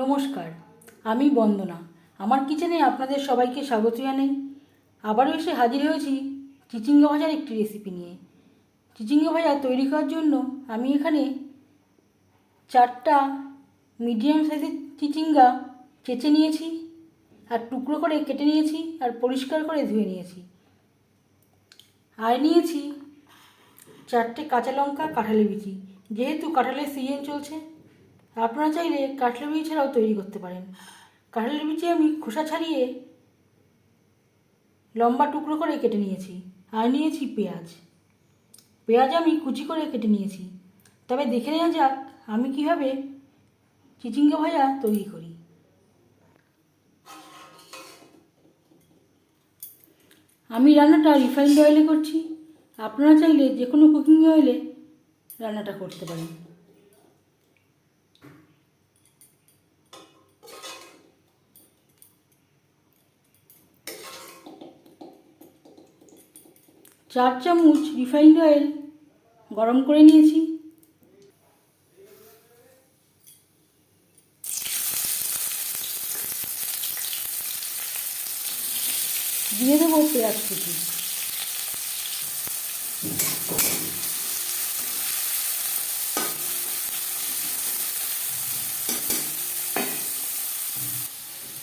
নমস্কার, আমি বন্দনা। আমার কিচেনে আপনাদের সবাইকে স্বাগত জানাই। আবারও এসে হাজির হয়েছি চিচিঙ্গা ভাজার একটি রেসিপি নিয়ে। চিচিঙ্গা ভাজা তৈরি করার জন্য আমি এখানে চারটা মিডিয়াম সাইজের চিচিঙ্গা চেঁচে নিয়েছি, আর টুকরো করে কেটে নিয়েছি, আর পরিষ্কার করে ধুয়ে নিয়েছি। আর নিয়েছি চারটে কাঁচা লঙ্কা কাঁঠালি বিচি। যেহেতু কাঁঠালের সিজন চলছে আপনারা চাইলে কাঁঠালের বিচি ছাড়াও তৈরি করতে পারেন। কাঁঠালের বিচি আমি খোসা ছাড়িয়ে লম্বা টুকরো করে কেটে নিয়েছি আর নিয়েছি পেঁয়াজ। পেঁয়াজ আমি কুচি করে কেটে নিয়েছি। তবে দেখে নেওয়া যাক আমি কীভাবে চিচিঙ্গা ভাজা তৈরি করি। আমি রান্নাটা রিফাইন্ড অয়েলে করছি। আপনারা চাইলে যে কোনো কুকিং অয়েলে রান্নাটা করতে পারেন। চার চামচ রিফাইন্ড অয়েল গরম করে নিয়েছি। দিয়ে দেবো পেঁয়াজ কুচি।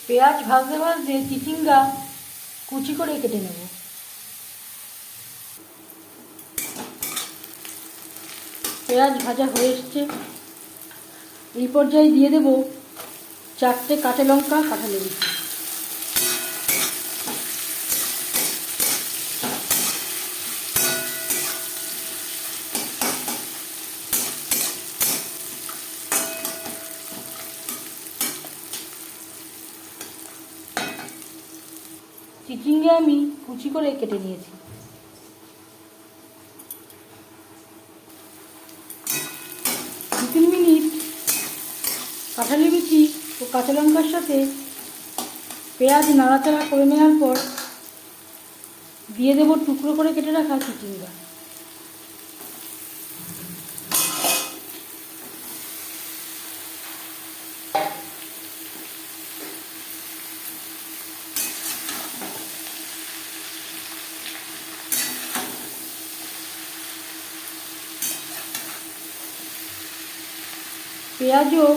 পেঁয়াজ ভাজতে ভাজতে চিচিঙ্গা কুচি করে কেটে নেব। পেঁয়াজ ভাজা হয়ে এসছে। এই পর্যায়ে দিয়ে দেব চারটে কাঁচা লঙ্কা কাঁঠালে দিচ্ছি চিচিঙ্গে আমি কুচি করে কেটে নিয়েছি দু তিন মিনিট কাঁঠালি বিচি ও কাঁচা লঙ্কার সাথে পেঁয়াজ নাড়াচাড়া করে নেওয়ার পর দিয়ে দেবো টুকরো করে কেটে রাখা চিচিঙ্গা। পেঁয়াজও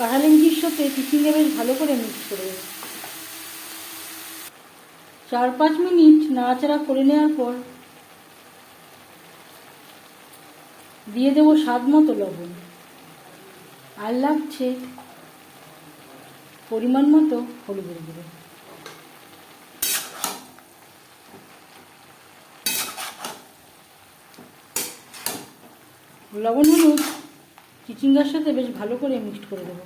কাঁঠালিঞ্চির সাথে চিচিঙ্গা বেশ ভালো করে মিক্স করে দেবো চার পাঁচ মিনিট নাড়াচাড়া করে নেওয়ার পর দিয়ে দেবো স্বাদ মতো লবণ। আর লাগছে পরিমাণ মতো হলুদের গুঁড়ো। লবণ হলুদ চিচিঙ্গার সাথে বেশ ভালো করে মিক্সড করে দেবো।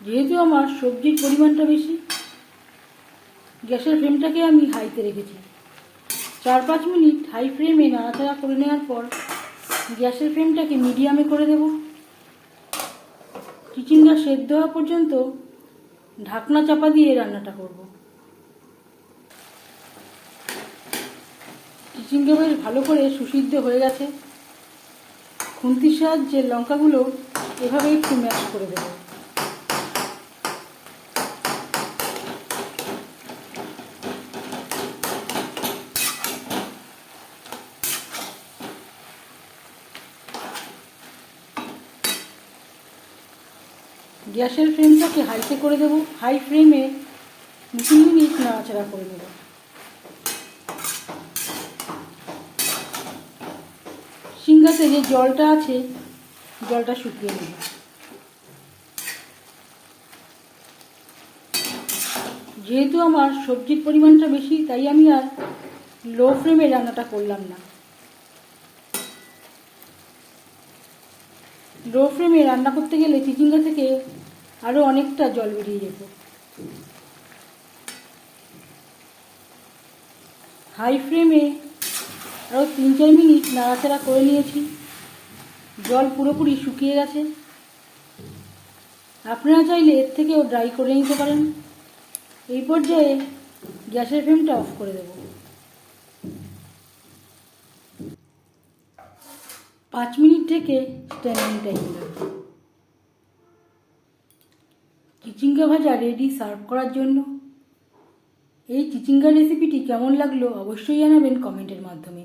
যেহেতু আমার সবজির পরিমাণটা বেশি, গ্যাসের ফ্লেমটাকে আমি হাইতে রেখেছি। চার পাঁচ মিনিট হাই ফ্লেমে নাড়াচাড়া করে নেওয়ার পর গ্যাসের ফ্লেমটাকে মিডিয়ামে করে দেব। চিচিঙ্গা সেদ্ধ হওয়া পর্যন্ত ঢাকনা চাপা দিয়ে রান্নাটা করব। চিচিঙ্গা বেশ ভালো করে সুসিদ্ধ হয়ে গেছে। খুন্তির সাহায্যে লঙ্কাগুলো এভাবে একটু ম্যাশ করে দেবো। গ্যাসের ফ্লেমটাকে হাইতে করে দেবো। হাই ফ্লেমে তিন মিনিট নাড়াচাড়া করে নেব সিঙ্গাতে যে জলটা আছে, জলটা শুকিয়ে নেব। যেহেতু আমার সবজির পরিমাণটা বেশি, তাই আমি আর লো ফ্লেমে রান্নাটা করলাম না। লো ফ্লেমে রান্না করতে গেলে চিচিঙ্গা থেকে আরও অনেকটা জল বেরিয়ে যেত। হাই ফ্লেমে আরও তিন চার মিনিট নাড়াচাড়া করে নিয়েছি। জল পুরোপুরি শুকিয়ে গেছে। আপনারা চাইলে এর থেকেও ড্রাই করে নিতে পারেন। এই পর্যায়ে গ্যাসের ফ্লেমটা অফ করে দেব। পাঁচ মিনিট থেকে স্ট্যান্ডিং টাইম লাগবে চিচিঙ্গা ভাজা রেডি সার্ভ করার জন্য। এই চিচিঙ্গা রেসিপিটি কেমন লাগল অবশ্যই জানাবেন কমেন্টের মাধ্যমে।